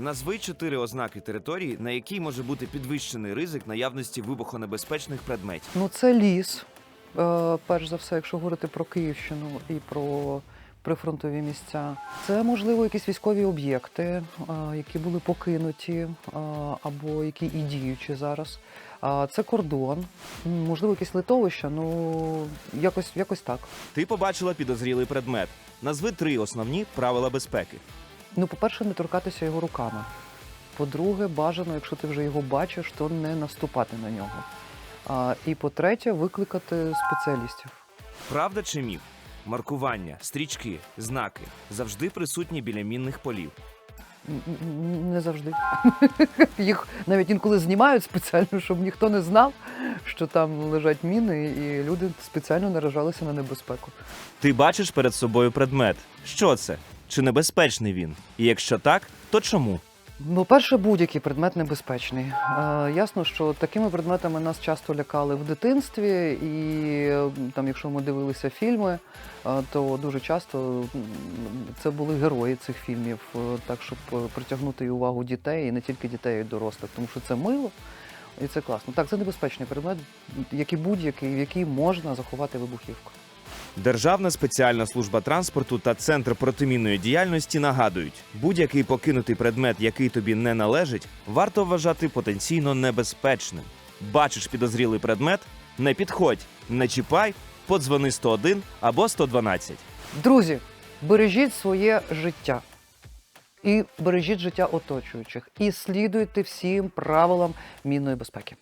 Назви чотири ознаки території, на якій може бути підвищений ризик наявності вибухонебезпечних предметів. Ну, це ліс. Е, перш за все, якщо говорити про Київщину і про прифронтові місця. Це можливо якісь військові об'єкти, е, які були покинуті е, або які і діючі зараз. Це кордон, М, можливо, якесь литовище, ну якось, якось так. Ти побачила підозрілий предмет. Назви три основні правила безпеки. Ну, по-перше, не торкатися його руками. По-друге, бажано, якщо ти вже його бачиш, то не наступати на нього. А, і по-третє, викликати спеціалістів. Правда чи міф? Маркування, стрічки, знаки завжди присутні біля мінних полів. Не завжди. Їх навіть інколи знімають спеціально, щоб ніхто не знав, що там лежать міни, і люди спеціально наражалися на небезпеку. Ти бачиш перед собою предмет. Що це? Чи небезпечний він? І якщо так, то чому? Ну, перше, будь-який предмет небезпечний. Е, ясно, що такими предметами нас часто лякали в дитинстві, і там, якщо ми дивилися фільми, е, то дуже часто це були герої цих фільмів, е, так щоб е, притягнути увагу дітей, і не тільки дітей, а й дорослих, тому що це мило. І це класно. Так, це небезпечний предмет, як і будь-який, в який можна заховати вибухівку. Державна спеціальна служба транспорту та центр протимінної діяльності нагадують, будь-який покинутий предмет, який тобі не належить, варто вважати потенційно небезпечним. Бачиш підозрілий предмет? Не підходь, не чіпай, подзвони 101 або 112. Друзі, бережіть своє життя. І бережіть життя оточуючих. І слідуйте всім правилам мінної безпеки.